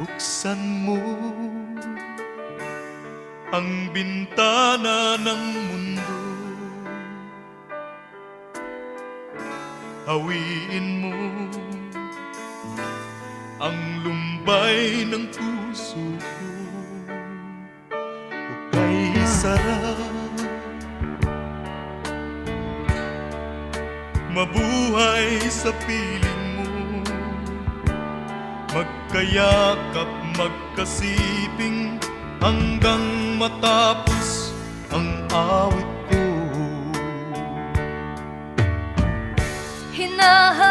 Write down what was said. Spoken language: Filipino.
Buksan mo ang bintana ng mundo. Hawiin mo ang lumbay ng puso ko. O kay sarap Mabuhay sa piling Magkayakap, magkasiping Hanggang matapos ang awit ko. Hinahanap